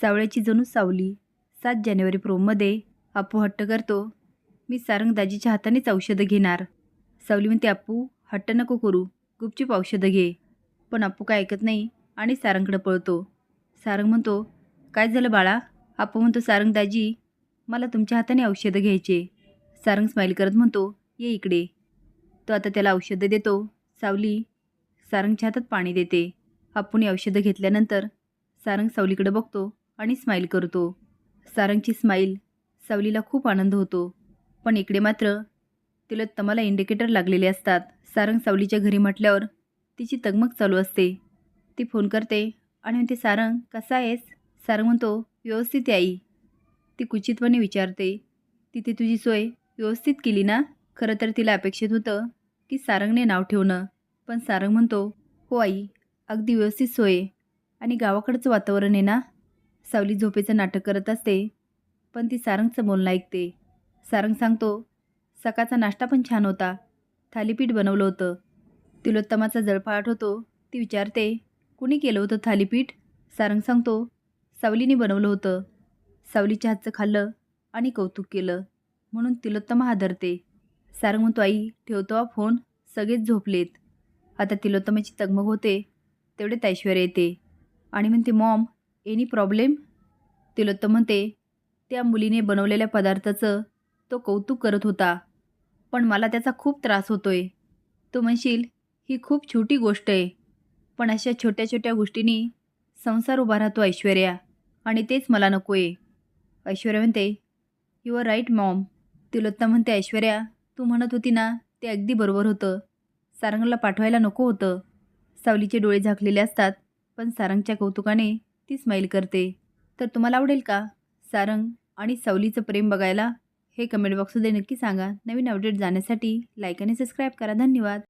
सावळ्याची जणू सावली. सात जानेवारी प्रोममध्ये आपू हट्ट करतो. मी सारंग दाजीच्या हातानेच औषधं घेणार. सावली म्हणते आपू हट्ट नको करू. गुपचूप औषधं घे. पण आपू काय ऐकत नाही आणि सारंगकडे पळतो. सारंग म्हणतो काय झालं बाळा? आपू म्हणतो सारंग दाजी मला तुमच्या हाताने औषधं घ्यायचे. सारंग स्माईल करत म्हणतो ये इकडे. तो आता त्याला औषधं देतो. सावली सारंगच्या हातात पाणी देते. अप्पूने औषधं घेतल्यानंतर सारंग सावलीकडे बघतो. आणि स्माईल करतो. सारंगची स्माईल सावलीला खूप आनंद होतो. पण इकडे मात्र तिला तमाला इंडिकेटर लागलेले असतात. सारंग सावलीच्या घरी म्हटल्यावर तिची तगमग चालू असते. ती फोन करते आणि म्हणते सारंग कसा आहेस? सारंग म्हणतो व्यवस्थित आई. ती कुचितपणे विचारते तिथे तुझी सोय व्यवस्थित केली ना? खरं तर तिला अपेक्षित होतं की सारंगने नाव ठेवणं. पण सारंग म्हणतो हो आई अगदी व्यवस्थित सोय आणि गावाकडचं वातावरण आहे ना? सावली झोपेचं नाटक करत असते पण ती सारंगचं बोलणं ऐकते. सारंग सांगतो सकाळचा नाश्ता पण छान होता. थालीपीठ बनवलं होतं. तिलोत्तमाचा जळफा होतो. ती विचारते कुणी केलं होतं थालीपीठ? सारंग सांगतो सावलीने बनवलं होतं. सावलीच्या हातचं खाल्लं आणि कौतुक केलं. म्हणून तिलोत्तमा हादरते. सारंग म्हणतो आई ठेवतो हा फोन. सगळेच झोपलेत. आता तिलोत्तमाची तगमग होते. तेवढेच ऐश्वर्या येते. आणि म्हणते मॉम एनी प्रॉब्लेम? तिलोत्तम म्हणते त्या मुलीने बनवलेल्या पदार्थाचं तो कौतुक करत होता पण मला त्याचा खूप त्रास होतोय. तू म्हणशील ही खूप छोटी गोष्ट आहे पण अशा छोट्या छोट्या गोष्टींनी संसार उभा राहतो ऐश्वर्या आणि तेच मला नको आहे ऐश्वर्या म्हणते you are right mom Tilottam म्हणते ऐश्वर्या तू म्हणत होती ना ते अगदी बरोबर होतं. सारंगला पाठवायला नको होतं. सावलीचे डोळे झाकलेले असतात पण सारंगच्या कौतुकाने ती स्माईल करते. तर तुम्हाला आवडेल का? सारंग आणि सावलीचं प्रेम बघायला? हे कमेंट बॉक्समध्ये नक्की सांगा. नवीन अपडेट जाण्यासाठी लाईक आणि सबस्क्राईब करा. धन्यवाद.